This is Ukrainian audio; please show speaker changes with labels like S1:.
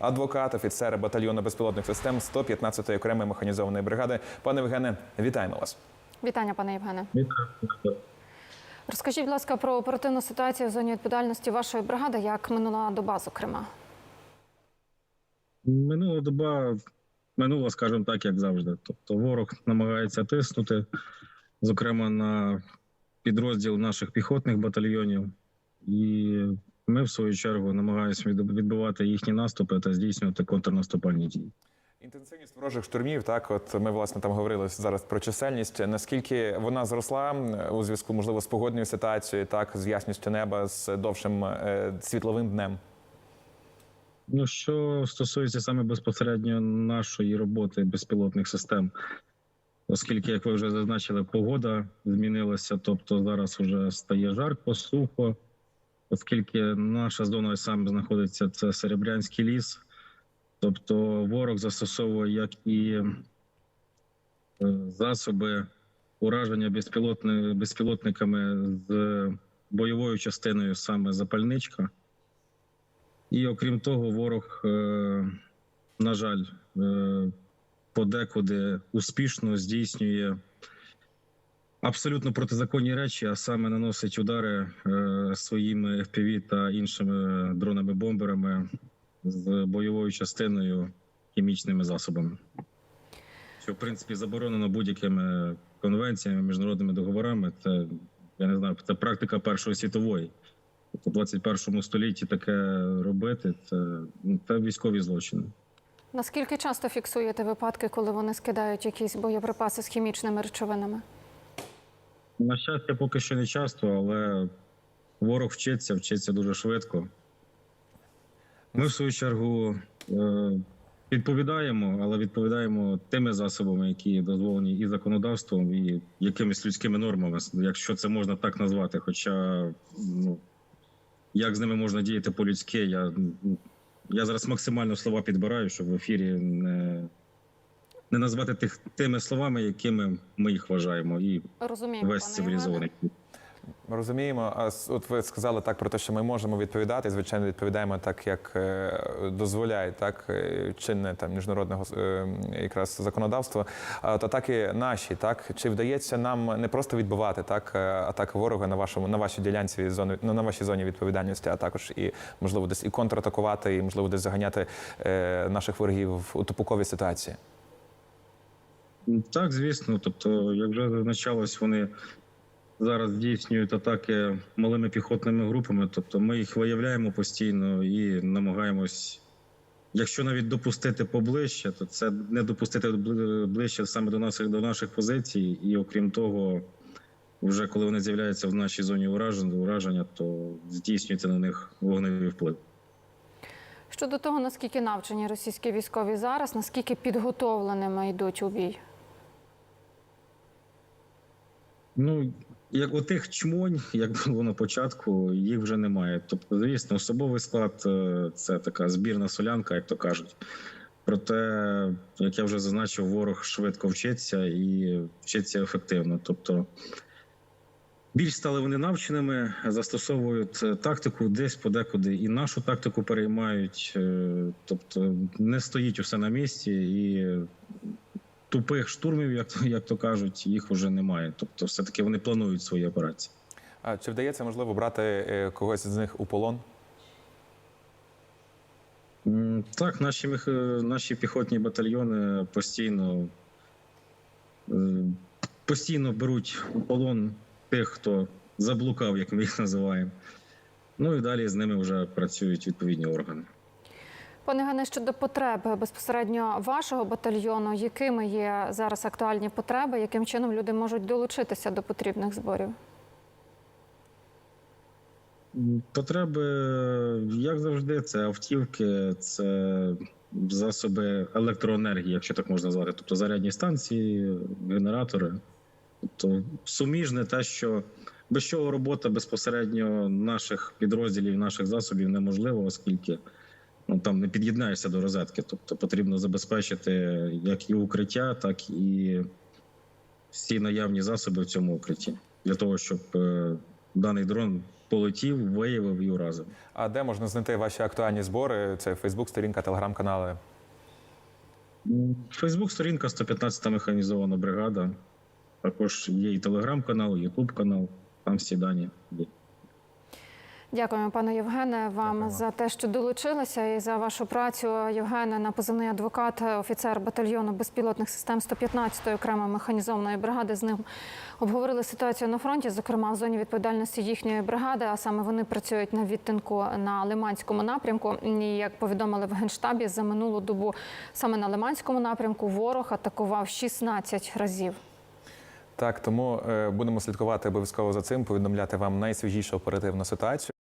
S1: Адвокат, офіцер батальйону безпілотних систем 115-ї окремої механізованої бригади. Пане Євгене, вітаємо вас.
S2: Вітання, пане Євгене. Вітаю. Розкажіть, будь ласка, про оперативну ситуацію в зоні відповідальності вашої бригади, як минула доба, зокрема.
S3: Минула доба минула, скажімо так, як завжди. Тобто ворог намагається тиснути, зокрема на підрозділ наших піхотних батальйонів, і ми, в свою чергу, намагаємося від- відбивати їхні наступи та здійснювати контрнаступальні дії.
S1: Інтенсивність ворожих штурмів, так от ми власне там говорили зараз про чисельність. Наскільки вона зросла у зв'язку, можливо, з погодною ситуацією, так з ясністю неба, з довшим е, світловим днем?
S3: Ну, що стосується саме безпосередньо нашої роботи безпілотних систем, оскільки, як ви вже зазначили, погода змінилася, тобто зараз вже стає жарко, сухо, оскільки наша зона саме знаходиться це Серебрянський ліс, тобто ворог застосовує як і е, засоби ураження безпілотни, безпілотниками з бойовою частиною саме запальничка. І окрім того, ворог, е, на жаль, е, подекуди успішно здійснює абсолютно протизаконні речі, а саме наносить удари е, своїми FPV та іншими дронами-бомберами з бойовою частиною хімічними засобами. Що, в принципі, заборонено будь-якими конвенціями, міжнародними договорами. Це я не знаю, це практика Першої світової. Тобто в 21 столітті таке робити це, ну, це військові злочини.
S2: Наскільки часто фіксуєте випадки, коли вони скидають якісь боєприпаси з хімічними речовинами?
S3: На щастя, поки що не часто, але ворог вчиться, вчиться дуже швидко. Ми, в свою чергу, е, відповідаємо, але відповідаємо тими засобами, які дозволені і законодавством, і якимись людськими нормами, якщо це можна так назвати. Хоча ну, як з ними можна діяти по-людськи, я, я зараз максимально слова підбираю, щоб в ефірі не, не назвати тих тими словами, якими ми їх вважаємо, і
S2: Розуміємо,
S3: весь цивілізований.
S1: Ми розуміємо. А от ви сказали так про те, що ми можемо відповідати. Звичайно, відповідаємо так, як е, дозволяє так е, чинне там міжнародне е, якраз законодавство. А от атаки наші, так чи вдається нам не просто відбивати так атаки ворога на вашому на вашій ділянці зони на вашій зоні відповідальності, а також і можливо десь і контратакувати, і можливо десь заганяти наших ворогів у тупукові ситуації.
S3: Так, звісно. Тобто, як вже зазначалось, вони зараз здійснюють атаки малими піхотними групами. Тобто, ми їх виявляємо постійно і намагаємось, якщо навіть допустити поближче, то це не допустити ближче саме до наших до наших позицій. І окрім того, вже коли вони з'являються в нашій зоні ураження, ураження, то здійснюється на них вогневий вплив.
S2: Щодо того, наскільки навчені російські військові зараз, наскільки підготовленими йдуть у бій?
S3: Ну, як у тих чмонь, як було на початку, їх вже немає. Тобто, звісно, особовий склад е, це така збірна солянка, як то кажуть. Проте, як я вже зазначив, ворог швидко вчиться і вчиться ефективно. Тобто, більш стали вони навченими, застосовують е, тактику десь подекуди і нашу тактику переймають. Е, Тобто не стоїть усе на місці і тупих штурмів, як, то- як то кажуть, їх вже немає. Тобто, все-таки вони планують свої операції.
S1: А чи вдається можливо брати е, когось з них у полон?
S3: Так, наші, наші піхотні батальйони постійно, е, постійно беруть у полон тих, хто заблукав, як ми їх називаємо. Ну і далі з ними вже працюють відповідні органи.
S2: Пане Євгене, щодо потреб безпосередньо вашого батальйону, якими є зараз актуальні потреби, яким чином люди можуть долучитися до потрібних зборів?
S3: Потреби, як завжди, це автівки, це засоби електроенергії, якщо так можна назвати, тобто зарядні станції, генератори. Тобто суміжне те, що без чого робота безпосередньо наших підрозділів, наших засобів неможлива, оскільки ну, там не під'єднаєшся до розетки. Тобто потрібно забезпечити як і укриття, так і всі наявні засоби в цьому укритті для того, щоб е, даний дрон полетів, виявив і уразив.
S1: А де можна знайти ваші актуальні збори? Це Фейсбук, сторінка, телеграм-канали.
S3: Фейсбук, сторінка 115 механізована бригада. Також є і телеграм-канал, і ютуб канал. Там всі дані є.
S2: Дякуємо, пане Євгене, вам
S1: Дякуємо.
S2: за те, що долучилися і за вашу працю. Євгене на позивний адвокат, офіцер батальйону безпілотних систем 115-ї окремої механізованої бригади. З ним обговорили ситуацію на фронті, зокрема в зоні відповідальності їхньої бригади. А саме вони працюють на відтинку на Лиманському напрямку. І як повідомили в генштабі, за минулу добу саме на Лиманському напрямку ворог атакував 16 разів.
S1: Так, тому е, будемо слідкувати обов'язково за цим, повідомляти вам найсвіжішу оперативну ситуацію.